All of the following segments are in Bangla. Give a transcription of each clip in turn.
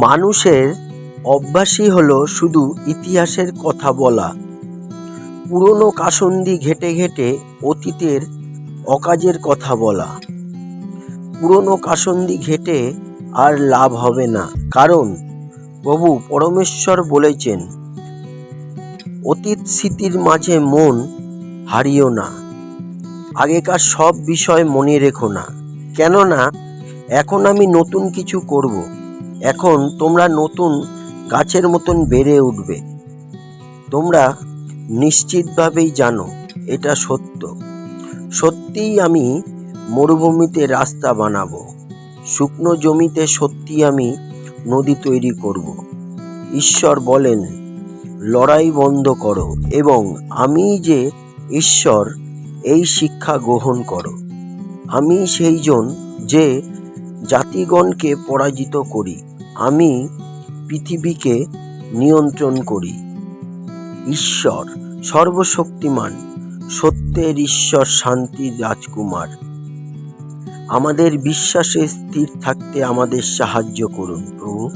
মানুষের অভ্যাসই হলো শুধু ইতিহাসের কথা বলা। পুরনো কাসন্দি ঘেটে ঘেটে অতীতের অকাজের কথা বলা। পুরনো কাসন্দি ঘেটে আর লাভ হবে না। কারণ, প্রভু পরমেশ্বর বলেছেন, অতীত স্মৃতির মাঝে মন হারিও না। আগেকার সব বিষয় মনে রেখো না। কেননা, এখন আমি নতুন কিছু করব। এখন তোমরা নতুন গাছের মতন বেড়ে উঠবে। তোমরা নিশ্চিতভাবেই জানো, এটা সত্য। সত্যিই আমি মরুভূমিতে রাস্তা বানাবো। শুকনো জমিতে সত্যি আমি নদী তৈরি করব। ঈশ্বর বলেন, লড়াই বন্ধ করো এবং আমি যে ঈশ্বর, এই শিক্ষা গ্রহণ করো। আমি সেইজন যে জাতিগণকে পরাজিত করি। আমি পৃথিবীকে নিয়ন্ত্রণ করি। ঈশ্বর সর্বশক্তিমান, সত্যের ঈশ্বর শান্তির রাজকুমার। আমাদের বিশ্বাসে স্থির থাকতে আমাদের সাহায্য করুন প্রভু।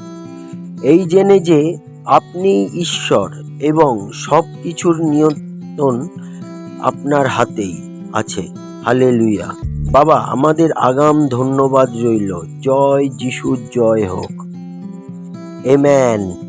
এই জেনে যে আপনি ঈশ্বর এবং সব কিছুর নিয়ন্ত্রণ আপনার হাতেই আছে। হালেলুয়া। বাবা, আমাদের আগাম ধন্যবাদ রইল। জয় যিশুর জয় হোক। Amen.